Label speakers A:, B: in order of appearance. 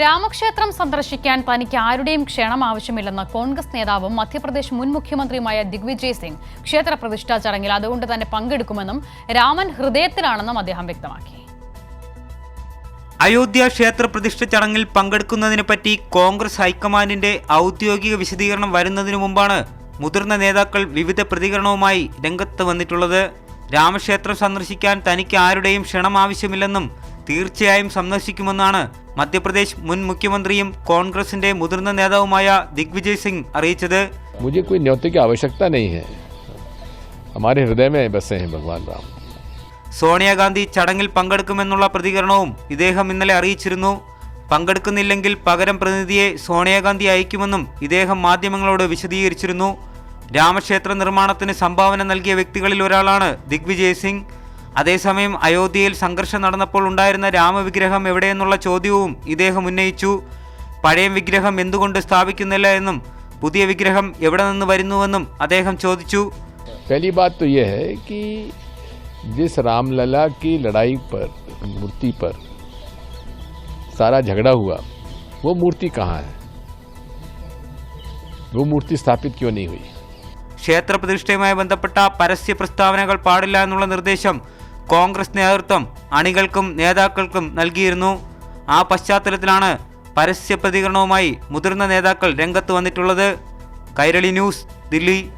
A: രാമക്ഷേത്രം സന്ദർശിക്കാൻ തനിക്ക് ആരുടെയും ക്ഷണം ആവശ്യമില്ലെന്ന് കോൺഗ്രസ് നേതാവും മധ്യപ്രദേശ് മുൻ മുഖ്യമന്ത്രിയുമായ ദിഗ്വിജയ് സിംഗ് ക്ഷേത്ര പ്രതിഷ്ഠാ ചടങ്ങിൽ അതുകൊണ്ട് തന്നെ പങ്കെടുക്കുമെന്നും രാമൻ ഹൃദയത്തിലാണെന്നും അദ്ദേഹം വ്യക്തമാക്കി.
B: അയോധ്യ ക്ഷേത്ര പ്രതിഷ്ഠ ചടങ്ങിൽ പങ്കെടുക്കുന്നതിനെ പറ്റി കോൺഗ്രസ് ഹൈക്കമാൻഡിന്റെ ഔദ്യോഗിക വിശദീകരണം വരുന്നതിനു മുമ്പാണ് മുതിർന്ന നേതാക്കൾ വിവിധ പ്രതികരണവുമായി രംഗത്ത് വന്നിട്ടുള്ളത്. രാമക്ഷേത്രം സന്ദർശിക്കാൻ തനിക്ക് ആരുടെയും ക്ഷണം ആവശ്യമില്ലെന്നും തീർച്ചയായും സന്ദർശിക്കുമെന്നാണ് മധ്യപ്രദേശ് മുൻ മുഖ്യമന്ത്രിയും കോൺഗ്രസിന്റെ മുതിർന്ന നേതാവുമായ ദിഗ്വിജയ് സിംഗ് അറിയിച്ചത്. സോണിയാഗാന്ധി ചടങ്ങിൽ പങ്കെടുക്കുമെന്നുള്ള പ്രതികരണവും ഇദ്ദേഹം ഇന്നലെ അറിയിച്ചിരുന്നു. പങ്കെടുക്കുന്നില്ലെങ്കിൽ പകരം പ്രതിനിധിയെ സോണിയാഗാന്ധി അയക്കുമെന്നും ഇദ്ദേഹം മാധ്യമങ്ങളോട് വിശദീകരിച്ചിരുന്നു. രാമക്ഷേത്ര നിർമ്മാണത്തിന് സംഭാവന നൽകിയ വ്യക്തികളിൽ ഒരാളാണ് ദിഗ്വിജയ് സിംഗ്. അതേസമയം അയോധ്യയിൽ സംഘർഷം നടന്നപ്പോൾ ഉണ്ടായിരുന്ന രാമവിഗ്രഹം എവിടെയെന്നുള്ള ചോദ്യവും ഇദ്ദേഹം ഉന്നയിച്ചു പഴയ വിഗ്രഹം എന്തുകൊണ്ട് സ്ഥാപിക്കുന്നില്ല എന്നും പുതിയ വിഗ്രഹം എവിടെ നിന്ന് വരുന്നുവെന്നും അദ്ദേഹം ചോദിച്ചു
C: पहली बात तो यह है कि जिस रामलला की लड़ाई पर मूर्ति पर सारा झगड़ा हुआ वो मूर्ति कहाँ है वो मूर्ति स्थापित क्यों नहीं हुई
B: ക്ഷേത്രപ്രതിഷ്ഠയുമായി ബന്ധപ്പെട്ട പരസ്യ പ്രസ്താവനകൾ പാടില്ല എന്നുള്ള നിർദ്ദേശം കോൺഗ്രസ് നേതൃത്വം അണികൾക്കും നേതാക്കൾക്കും നൽകിയിരുന്നു. ആ പശ്ചാത്തലത്തിലാണ് പരസ്യ പ്രതികരണവുമായി മുതിർന്ന നേതാക്കൾ രംഗത്ത് വന്നിട്ടുള്ളത്. കൈരളി ന്യൂസ് ദില്ലി.